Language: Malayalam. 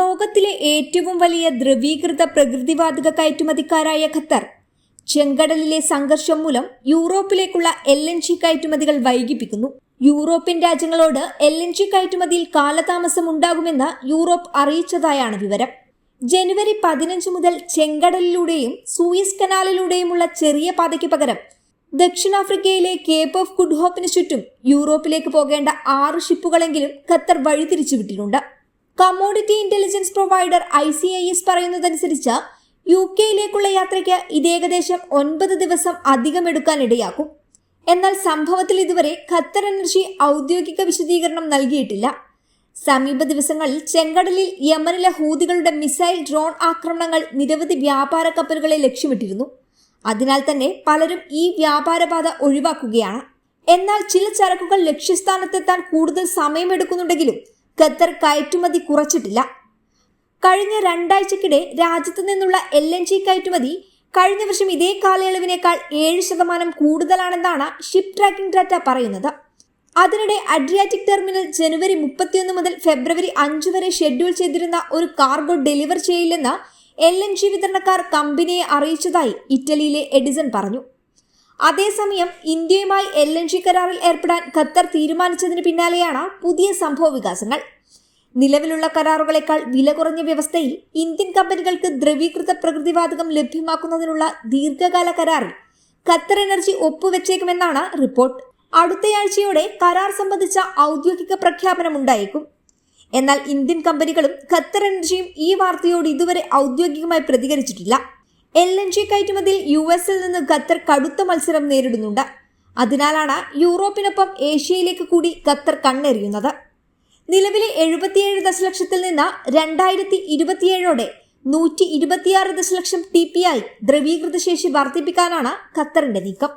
ലോകത്തിലെ ഏറ്റവും വലിയ ദ്രവീകൃത പ്രകൃതിവാതക കയറ്റുമതിക്കാരായ ഖത്തർ. ചെങ്കടലിലെ സംഘർഷം മൂലം യൂറോപ്പിലേക്കുള്ള എൽ എൻ ജി കയറ്റുമതികൾ വൈകിപ്പിക്കുന്നു. യൂറോപ്യൻ രാജ്യങ്ങളോട് എൽ എൻ ജി കയറ്റുമതിയിൽ കാലതാമസം ഉണ്ടാകുമെന്ന് യൂറോപ്പ് അറിയിച്ചതായാണ് വിവരം. ജനുവരി പതിനഞ്ച് മുതൽ ചെങ്കടലിലൂടെയും സൂയിസ് കനാലിലൂടെയുമുള്ള ചെറിയ പാതയ്ക്ക് പകരം ദക്ഷിണാഫ്രിക്കയിലെ കേപ്പ് ഓഫ് ഗുഡ് ഹോപ്പിന് ചുറ്റും യൂറോപ്പിലേക്ക് പോകേണ്ട ആറ് ഷിപ്പുകളെങ്കിലും Qatar വഴിതിരിച്ചുവിട്ടിട്ടുണ്ട്. Commodity intelligence provider I C I S പറയുന്നതനുസരിച്ച് യു കെയിലേക്കുള്ള യാത്രയ്ക്ക് ഇത് ഏകദേശം ഒൻപത് ദിവസം അധികം എടുക്കാനിടയാക്കും എന്നാൽ സംഭവത്തിൽ ഇതുവരെ ഖത്തർ എനർജി ഔദ്യോഗിക വിശദീകരണം നൽകിയിട്ടില്ല. സമീപ ദിവസങ്ങളിൽ ചെങ്കടലിൽ യമനിലെ ഹൂതികളുടെ മിസൈൽ ഡ്രോൺ ആക്രമണങ്ങൾ നിരവധി വ്യാപാര കപ്പലുകളെ ലക്ഷ്യമിട്ടിരുന്നു. അതിനാൽ തന്നെ പലരും ഈ വ്യാപാരപാത ഒഴിവാക്കുകയാണ്. എന്നാൽ ചില ചരക്കുകൾ ലക്ഷ്യസ്ഥാനത്തെത്താൻ കൂടുതൽ സമയമെടുക്കുന്നുണ്ടെങ്കിലും ഖത്തർ കയറ്റുമതി കുറച്ചിട്ടില്ല. കഴിഞ്ഞ രണ്ടാഴ്ചക്കിടെ രാജ്യത്തു നിന്നുള്ള എൽ എൻ ജി കയറ്റുമതി കഴിഞ്ഞ വർഷം ഇതേ കാലയളവിനേക്കാൾ ഏഴ് ശതമാനം കൂടുതലാണെന്നാണ് ഷിപ്പ് ട്രാക്കിംഗ് ഡാറ്റ പറയുന്നത്. അതിനിടെ അഡ്രിയാറ്റിക് ടെർമിനൽ ജനുവരി മുപ്പത്തിയൊന്ന് മുതൽ ഫെബ്രുവരി അഞ്ച് വരെ ഷെഡ്യൂൾ ചെയ്തിരുന്ന ഒരു കാർഗോ ഡെലിവർ ചെയ്യില്ലെന്ന് എൽ എൻ ജി വിതരണക്കാർ കമ്പനിയെ അറിയിച്ചതായി ഇറ്റലിയിലെ എഡിസൺ പറഞ്ഞു. അതേസമയം ഇന്ത്യയുമായി എൽ എൻ ജി കരാറിൽ ഏർപ്പെടാൻ ഖത്തർ തീരുമാനിച്ചതിന് പിന്നാലെയാണ് പുതിയ സംഭവ വികാസങ്ങൾ. നിലവിലുള്ള കരാറുകളെക്കാൾ വില കുറഞ്ഞ വ്യവസ്ഥയിൽ ഇന്ത്യൻ കമ്പനികൾക്ക് ദ്രവീകൃത പ്രകൃതിവാതകം ലഭ്യമാക്കുന്നതിനുള്ള ദീർഘകാല കരാറിൽ ഖത്തർ എനർജി ഒപ്പുവെച്ചേക്കുമെന്നാണ് റിപ്പോർട്ട്. അടുത്തയാഴ്ചയോടെ കരാർ സംബന്ധിച്ച ഔദ്യോഗിക പ്രഖ്യാപനം ഉണ്ടായേക്കും. എന്നാൽ ഇന്ത്യൻ കമ്പനികളും ഖത്തർ എനർജിയും ഈ വാർത്തയോട് ഇതുവരെ ഔദ്യോഗികമായി പ്രതികരിച്ചിട്ടില്ല. എൽ എൻ ജി കയറ്റുമതിയിൽ യു എസിൽ നിന്ന് ഖത്തർ കടുത്ത മത്സരം നേരിടുന്നുണ്ട്. അതിനാലാണ് യൂറോപ്പിനൊപ്പം ഏഷ്യയിലേക്ക് കൂടി ഖത്തർ കണ്ണെറിയുന്നത്. നിലവിലെ എഴുപത്തിയേഴ് ദശലക്ഷത്തിൽ നിന്ന് രണ്ടായിരത്തി ഇരുപത്തിയേഴോടെ നൂറ്റി ഇരുപത്തിയാറ് ദശലക്ഷം ടി പി ആയി ദ്രവീകൃത ശേഷി വർദ്ധിപ്പിക്കാനാണ് ഖത്തറിന്റെ നീക്കം.